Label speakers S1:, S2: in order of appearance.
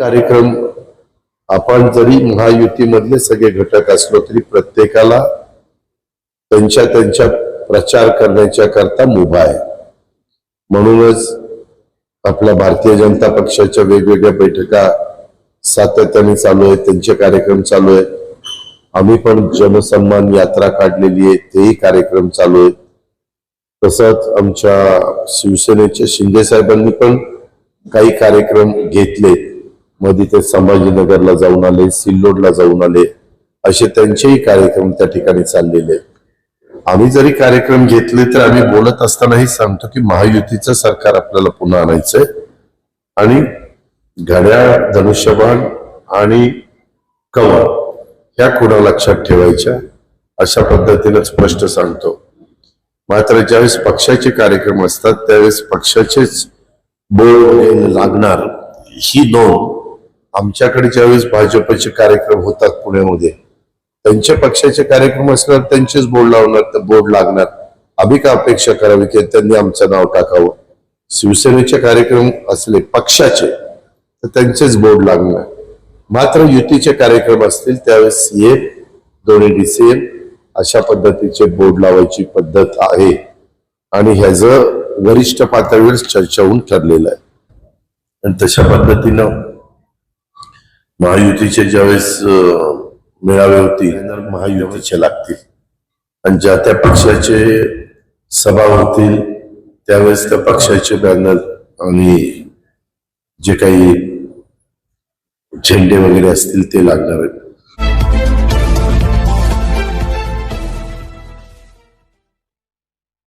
S1: कार्यक्रम आपण जरी महायुतीमधले सगळे घटक असलो तरी प्रत्येकाला त्यांच्या त्यांच्या प्रचार करण्याच्या करता मुभा आहे. म्हणूनच आपल्या भारतीय जनता पक्षाच्या वेगवेगळ्या बैठका सातत्याने चालू आहेत त्यांचे कार्यक्रम चालू आहेत. आम्ही पण जनसन्मान यात्रा काढलेली आहे तेही कार्यक्रम चालू आहेत. तसंच आमच्या शिवसेनेच्या शिंदे साहेबांनी पण काही कार्यक्रम घेतले मध्ये ते संभाजीनगरला जाऊन आले सिल्लोडला जाऊन आले असे त्यांचेही कार्यक्रम त्या ठिकाणी चाललेले आहेत. आम्ही जरी कार्यक्रम घेतले तर आम्ही बोलत असतानाही सांगतो की महायुतीचं सरकार आपल्याला पुन्हा आणायचंय. आणि घड्याळ धनुष्यबाण आणि कवा ह्या खुणा लक्षात ठेवायच्या अशा पद्धतीनं स्पष्ट सांगतो. मात्र ज्यावेळेस पक्षाचे कार्यक्रम असतात त्यावेळेस पक्षाचेच बोल लागणार ही नोंद आमच्याकडे ज्यावेळेस भाजपचे कार्यक्रम होतात पुण्यामध्ये त्यांच्या पक्षाचे कार्यक्रम असणार त्यांचेच बोर्ड लावणार तर बोर्ड लागणार. आम्ही का अपेक्षा करावी की त्यांनी आमचं नाव टाकावं. शिवसेनेचे कार्यक्रम असले पक्षाचे तर त्यांचेच बोर्ड लागणार. मात्र युतीचे कार्यक्रम असतील त्यावेळेस सीए दोन्ही डीसीएम अशा पद्धतीचे बोर्ड लावायची पद्धत आहे. आणि ह्याचं वरिष्ठ पातळीवर चर्चा होऊन ठरलेलं आहे. आणि तशा पद्धतीनं महायुतीचे ज्यावेळेस मेळावे होतील तर महायुतीचे लागतील. आणि ज्या त्या पक्षाचे सभा होतील त्यावेळेस त्या पक्षाचे बॅनर आणि जे काही झेंडे वगैरे असतील ते लागणार आहेत.